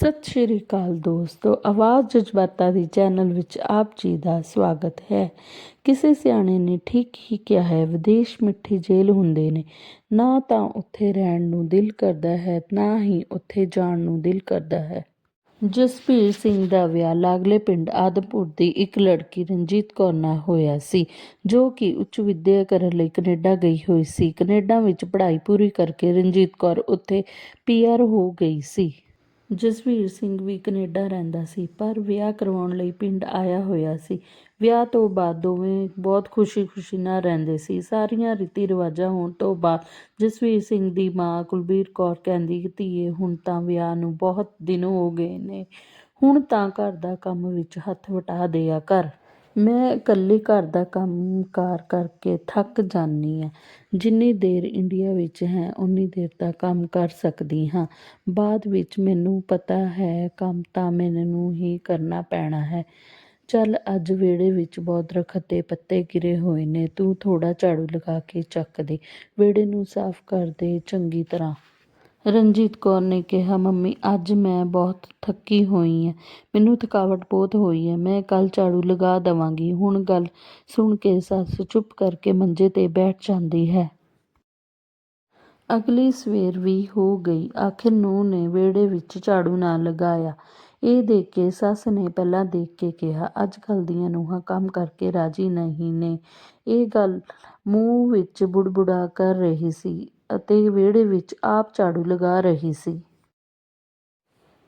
ਸਤਿ ਸ਼੍ਰੀ ਅਕਾਲ ਦੋਸਤੋ, ਆਵਾਜ਼ ਜਜ਼ਬਾਤਾਂ ਦੀ ਚੈਨਲ ਵਿੱਚ ਆਪ ਜੀ ਦਾ ਸਵਾਗਤ ਹੈ। ਕਿਸੇ ਸਿਆਣੇ ਨੇ ਠੀਕ ਹੀ ਕਿਹਾ ਹੈ, ਵਿਦੇਸ਼ ਮਿੱਠੀ ਜੇਲ੍ਹ ਹੁੰਦੇ ਨੇ। ਨਾ ਤਾਂ ਉੱਥੇ ਰਹਿਣ ਨੂੰ ਦਿਲ ਕਰਦਾ ਹੈ, ਨਾ ਹੀ ਉੱਥੇ ਜਾਣ ਨੂੰ ਦਿਲ ਕਰਦਾ ਹੈ। ਜਸਬੀਰ ਸਿੰਘ ਦਾ ਵਿਆਹ ਲਾਗਲੇ ਪਿੰਡ ਆਦਮਪੁਰ ਦੀ ਇੱਕ ਲੜਕੀ ਰਣਜੀਤ ਕੌਰ ਨਾਲ ਹੋਇਆ ਸੀ, ਜੋ ਕਿ ਉੱਚ ਵਿੱਦਿਆ ਕਰਨ ਲਈ ਕੈਨੇਡਾ ਗਈ ਹੋਈ ਸੀ। ਕੈਨੇਡਾ ਵਿੱਚ ਪੜ੍ਹਾਈ ਪੂਰੀ ਕਰਕੇ ਰਣਜੀਤ ਕੌਰ ਉੱਥੇ ਪੀਆਰ ਹੋ ਗਈ ਸੀ। ਜਸਵੀਰ ਸਿੰਘ ਵੀ ਕੈਨੇਡਾ ਰਹਿੰਦਾ ਸੀ, ਪਰ ਵਿਆਹ ਕਰਵਾਉਣ ਲਈ ਪਿੰਡ ਆਇਆ ਹੋਇਆ ਸੀ। ਵਿਆਹ ਤੋਂ ਬਾਅਦ ਦੋਵੇਂ ਬਹੁਤ ਖੁਸ਼ੀ-ਖੁਸ਼ੀ ਨਾਲ ਰਹਿੰਦੇ ਸੀ। ਸਾਰੀਆਂ ਰੀਤੀ ਰਿਵਾਜਾਂ ਹੋਣ ਤੋਂ ਬਾਅਦ ਜਸਵੀਰ ਸਿੰਘ ਦੀ ਮਾਂ ਕੁਲਬੀਰ ਕੌਰ ਕਹਿੰਦੀ ਕਿ ਧੀਏ, ਹੁਣ ਤਾਂ ਵਿਆਹ ਨੂੰ ਬਹੁਤ ਦਿਨ ਹੋ ਗਏ ਨੇ। ਹੁਣ ਤਾਂ ਘਰ ਦਾ ਕੰਮ ਵਿੱਚ ਹੱਥ ਵਟਾ ਦਿਆ ਕਰ। ਮੈਂ ਇਕੱਲੀ ਘਰ ਦਾ ਕੰਮ ਕਾਰ ਕਰਕੇ ਥੱਕ ਜਾਂਦੀ ਹਾਂ। ਜਿੰਨੀ ਦੇਰ ਇੰਡੀਆ ਵਿੱਚ ਹੈ ਉਨੀ ਦੇਰ ਤਾਂ ਕੰਮ ਕਰ ਸਕਦੀ ਹਾਂ। ਬਾਅਦ ਵਿੱਚ ਮੈਨੂੰ ਪਤਾ ਹੈ, ਕੰਮ ਤਾਂ ਮੈਨੂੰ ਹੀ ਕਰਨਾ ਪੈਣਾ ਹੈ। ਚੱਲ, ਅੱਜ ਵਿਹੜੇ ਵਿੱਚ ਬਹੁਤ ਦਰੱਖਤ ਦੇ ਪੱਤੇ ਗਿਰੇ ਹੋਏ ਨੇ। ਤੂੰ ਥੋੜ੍ਹਾ ਝਾੜੂ ਲਗਾ ਕੇ ਚੱਕ ਦੇ। ਵਿਹੜੇ ਨੂੰ ਸਾਫ਼ ਕਰ ਦੇ ਚੰਗੀ ਤਰ੍ਹਾਂ। ਰਣਜੀਤ ਕੌਰ ਨੇ ਕਿਹਾ, ਮੰਮੀ, ਅੱਜ ਮੈਂ ਬਹੁਤ ਥੱਕੀ ਹੋਈ ਹਾਂ ਮੈਨੂੰ ਥਕਾਵਟ ਬਹੁਤ ਹੋਈ ਹੈ ਮੈਂ ਕੱਲ ਝਾੜੂ ਲਗਾ ਦਵਾਂਗੀ। ਹੁਣ ਗੱਲ ਸੁਣ ਕੇ ਸੱਸ ਚੁੱਪ ਕਰਕੇ ਮੰਜੇ ਤੇ ਬੈਠ ਜਾਂਦੀ ਹੈ। ਅਗਲੀ ਸਵੇਰ ਵੀ ਹੋ ਗਈ। ਆਖਿਰ ਨੂੰ ਨੇ ਵਿਹੜੇ ਵਿੱਚ ਝਾੜੂ ਨਾ ਲਗਾਇਆ। ਇਹ ਦੇਖ ਕੇ ਸੱਸ ਨੇ ਪਹਿਲਾਂ ਦੇਖ ਕੇ ਕਿਹਾ, ਅੱਜ ਕੱਲ ਦੀਆਂ ਨੂੰਹਾਂ ਕੰਮ ਕਰਕੇ ਰਾਜੀ ਨਹੀਂ ਨੇ। ਇਹ ਗੱਲ ਮੂੰਹ ਵਿੱਚ ਬੁੜਬੁੜਾ ਕਰ ਰਹੀ ਸੀ। ਅਤੇ ਵਿਹੜੇ ਵਿੱਚ ਆਪ ਝਾੜੂ ਲਗਾ ਰਹੀ ਸੀ।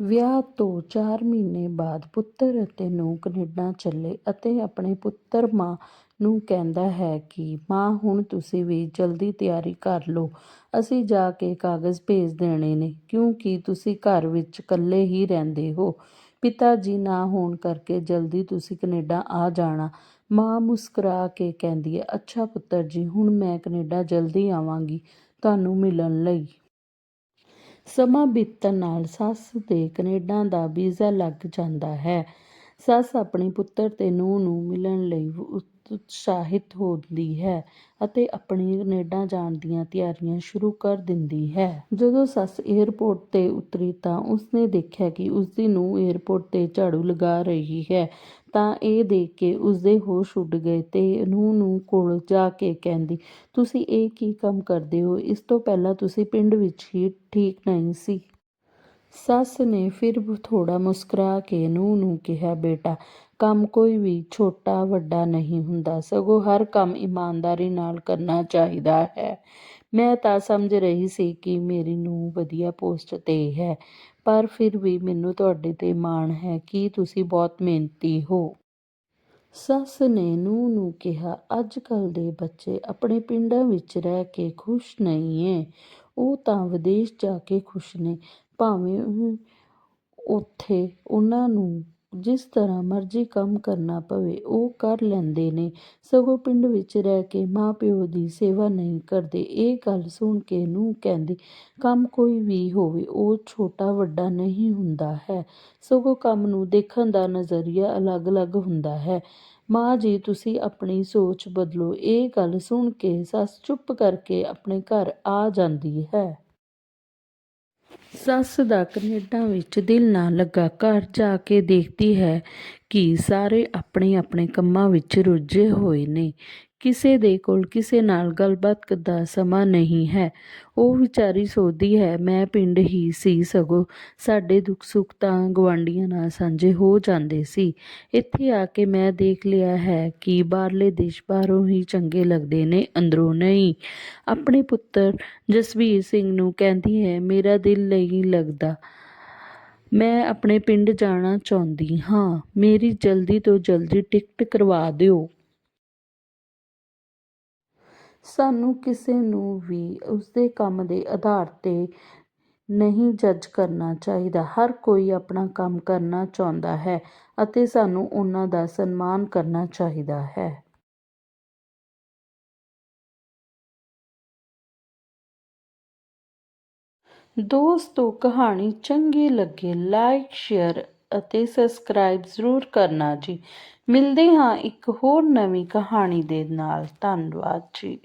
ਵਿਆਹ ਤੋਂ ਚਾਰ ਮਹੀਨੇ ਬਾਅਦ ਪੁੱਤਰ ਅਤੇ ਨੂੰਹ ਕਨੇਡਾ ਚੱਲੇ ਅਤੇ ਆਪਣੇ ਪੁੱਤਰ ਮਾਂ ਨੂੰ ਕਹਿੰਦਾ ਹੈ ਕਿ, ਮਾਂ, ਹੁਣ ਤੁਸੀਂ ਵੀ ਜਲਦੀ ਤਿਆਰੀ ਕਰ ਲਓ। ਅਸੀਂ ਜਾ ਕੇ ਕਾਗਜ਼ ਭੇਜ ਦੇਣੇ ਨੇ, ਕਿਉਂਕਿ ਤੁਸੀਂ ਘਰ ਵਿੱਚ ਇਕੱਲੇ ਹੀ ਰਹਿੰਦੇ ਹੋ। ਪਿਤਾ ਜੀ, ਨਾ ਹੋਣ ਕਰਕੇ ਜਲਦੀ ਤੁਸੀਂ ਕਨੇਡਾ ਆ ਜਾਣਾ। ਮਾਂ ਮੁਸਕਰਾ ਕੇ ਕਹਿੰਦੀ ਹੈ, ਅੱਛਾ ਪੁੱਤਰ ਜੀ, ਹੁਣ ਮੈਂ ਕਨੇਡਾ ਜਲਦੀ ਆਵਾਂਗੀ। ਤੁਹਾਨੂੰ ਮਿਲਣ ਲਈ। ਸਮਾਂ ਬੀਤਣ ਨਾਲ ਸੱਸ ਦੇ ਕੈਨੇਡਾ ਦਾ ਵੀਜ਼ਾ ਲੱਗ ਜਾਂਦਾ ਹੈ। ਸੱਸ ਆਪਣੇ ਪੁੱਤਰ ਤੇ ਨੂੰਹ ਨੂੰ ਮਿਲਣ ਲਈ ਉਤਸ਼ਾਹਿਤ ਹੁੰਦੀ ਹੈ ਅਤੇ ਆਪਣੀ ਕੈਨੇਡਾ ਜਾਣ ਦੀਆਂ ਤਿਆਰੀਆਂ ਸ਼ੁਰੂ ਕਰ ਦਿੰਦੀ ਹੈ। ਜਦੋਂ ਸੱਸ ਏਅਰਪੋਰਟ ਤੇ ਉਤਰੀ ਤਾਂ ਉਸਨੇ ਦੇਖਿਆ ਕਿ ਉਸਦੀ ਨੂੰਹ ਏਅਰਪੋਰਟ ਤੇ ਝਾੜੂ ਲਗਾ ਰਹੀ ਹੈ, ਤਾਂ ਇਹ ਦੇਖ ਕੇ ਉਸਦੇ ਹੋਸ਼ ਉੱਡ ਗਏ ਤੇ ਨੂੰਹ ਨੂੰ ਕੋਲ ਜਾ ਕੇ ਕਹਿੰਦੀ, ਤੁਸੀਂ ਇਹ ਕੀ ਕੰਮ ਕਰਦੇ ਹੋ? ਇਸ ਤੋਂ ਪਹਿਲਾਂ ਤੁਸੀਂ ਪਿੰਡ ਵਿੱਚ ਹੀ ਠੀਕ ਨਹੀਂ ਸੀ ਸੱਸ ਨੇ ਫਿਰ ਥੋੜ੍ਹਾ ਮੁਸਕਰਾ ਕੇ ਨੂੰਹ ਨੂੰ ਕਿਹਾ, ਬੇਟਾ ਕੰਮ ਕੋਈ ਵੀ ਛੋਟਾ ਵੱਡਾ ਨਹੀਂ ਹੁੰਦਾ। ਸਗੋਂ ਹਰ ਕੰਮ ਇਮਾਨਦਾਰੀ ਨਾਲ ਕਰਨਾ ਚਾਹੀਦਾ ਹੈ। ਮੈਂ ਤਾਂ ਸਮਝ ਰਹੀ ਸੀ ਕਿ ਮੇਰੀ ਨੂੰਹ ਵਧੀਆ ਪੋਸਟ ਤੇ ਹੈ, ਪਰ ਫਿਰ ਵੀ ਮੈਨੂੰ ਤੁਹਾਡੇ ਤੇ ਮਾਣ ਹੈ ਕਿ ਤੁਸੀਂ ਬਹੁਤ ਮਿਹਨਤੀ ਹੋ। ਸੱਸ ਨੇ ਨੂੰਹ ਨੂੰ ਕਿਹਾ ਅੱਜ ਕੱਲ੍ਹ ਦੇ ਬੱਚੇ ਆਪਣੇ ਪਿੰਡਾਂ ਵਿੱਚ ਰਹਿ ਕੇ ਖੁਸ਼ ਨਹੀਂ ਏ ਉਹ ਤਾਂ ਵਿਦੇਸ਼ ਜਾ ਕੇ ਖੁਸ਼ ਨੇ। ਭਾਵੇਂ ਉੱਥੇ ਉਹਨਾਂ ਨੂੰ ਜਿਸ ਤਰ੍ਹਾਂ ਮਰਜ਼ੀ ਕੰਮ ਕਰਨਾ ਪਵੇ, ਉਹ ਕਰ ਲੈਂਦੇ ਨੇ। ਸਗੋਂ ਪਿੰਡ ਵਿੱਚ ਰਹਿ ਕੇ ਮਾਂ ਪਿਓ ਦੀ ਸੇਵਾ ਨਹੀਂ ਕਰਦੇ। ਇਹ ਗੱਲ ਸੁਣ ਕੇ ਨੂੰਹ ਕਹਿੰਦੀ, ਕੰਮ ਕੋਈ ਵੀ ਹੋਵੇ, ਉਹ ਛੋਟਾ ਵੱਡਾ ਨਹੀਂ ਹੁੰਦਾ ਹੈ। ਸਗੋਂ ਕੰਮ ਨੂੰ ਦੇਖਣ ਦਾ ਨਜ਼ਰੀਆ ਅਲੱਗ-ਅਲੱਗ ਹੁੰਦਾ ਹੈ। ਮਾਂ ਜੀ, ਤੁਸੀਂ ਆਪਣੀ ਸੋਚ ਬਦਲੋ। ਇਹ ਗੱਲ ਸੁਣ ਕੇ ਸੱਸ ਚੁੱਪ ਕਰਕੇ ਆਪਣੇ ਘਰ ਆ ਜਾਂਦੀ ਹੈ। ਸੱਸ ਦਾ ਕੈਨੇਡਾ ਵਿੱਚ ਦਿਲ ਨਾ ਲੱਗਾ, ਘਰ ਜਾ ਕੇ ਦੇਖਦੀ ਹੈ ਕਿ ਸਾਰੇ ਆਪਣੇ ਆਪਣੇ ਕੰਮਾਂ ਵਿੱਚ ਰੁੱਝੇ ਹੋਏ ਨੇ। ਕਿਸੇ ਦੇ ਕੋਲ ਕਿਸੇ ਨਾਲ ਗੱਲਬਾਤ ਦਾ ਸਮਾਂ ਨਹੀਂ ਹੈ। ਉਹ ਵਿਚਾਰੀ ਸੋਚਦੀ ਹੈ, ਮੈਂ ਪਿੰਡ ਹੀ ਸੀ ਸਗੋਂ ਸਾਡੇ ਦੁੱਖ ਸੁੱਖ ਤਾਂ ਗਵਾਂਢੀਆਂ ਨਾਲ ਸਾਂਝੇ ਹੋ ਜਾਂਦੇ ਸੀ। ਇੱਥੇ ਆ ਕੇ ਮੈਂ ਦੇਖ ਲਿਆ ਹੈ ਕਿ ਬਾਹਰਲੇ ਦੇਸ਼ ਬਾਹਰੋਂ ਹੀ ਚੰਗੇ ਲੱਗਦੇ ਨੇ, ਅੰਦਰੋਂ ਨਹੀਂ। ਆਪਣੇ ਪੁੱਤਰ ਜਸਵੀਰ ਸਿੰਘ ਨੂੰ ਕਹਿੰਦੀ ਹੈ, ਮੇਰਾ ਦਿਲ ਨਹੀਂ ਲੱਗਦਾ। ਮੈਂ ਆਪਣੇ ਪਿੰਡ ਜਾਣਾ ਚਾਹੁੰਦੀ ਹਾਂ। ਮੇਰੀ ਜਲਦੀ ਤੋਂ ਜਲਦੀ ਟਿਕਟ ਕਰਵਾ ਦਿਓ। ਸਾਨੂੰ ਕਿਸੇ ਨੂੰ ਵੀ ਉਸਦੇ ਕੰਮ ਦੇ ਆਧਾਰ ਤੇ ਨਹੀਂ ਜੱਜ ਕਰਨਾ ਚਾਹੀਦਾ। ਹਰ ਕੋਈ ਆਪਣਾ ਕੰਮ ਕਰਨਾ ਚਾਹੁੰਦਾ ਹੈ ਅਤੇ ਸਾਨੂੰ ਉਹਨਾਂ ਦਾ ਸਨਮਾਨ ਕਰਨਾ ਚਾਹੀਦਾ ਹੈ। ਦੋਸਤੋ, ਕਹਾਣੀ ਚੰਗੀ ਲੱਗੇ ਲਾਈਕ ਸ਼ੇਅਰ ਅਤੇ ਸਬਸਕ੍ਰਾਈਬ ਜ਼ਰੂਰ ਕਰਨਾ ਜੀ। ਮਿਲਦੇ ਹਾਂ ਇੱਕ ਹੋਰ ਨਵੀਂ ਕਹਾਣੀ ਦੇ ਨਾਲ। ਧੰਨਵਾਦ ਜੀ।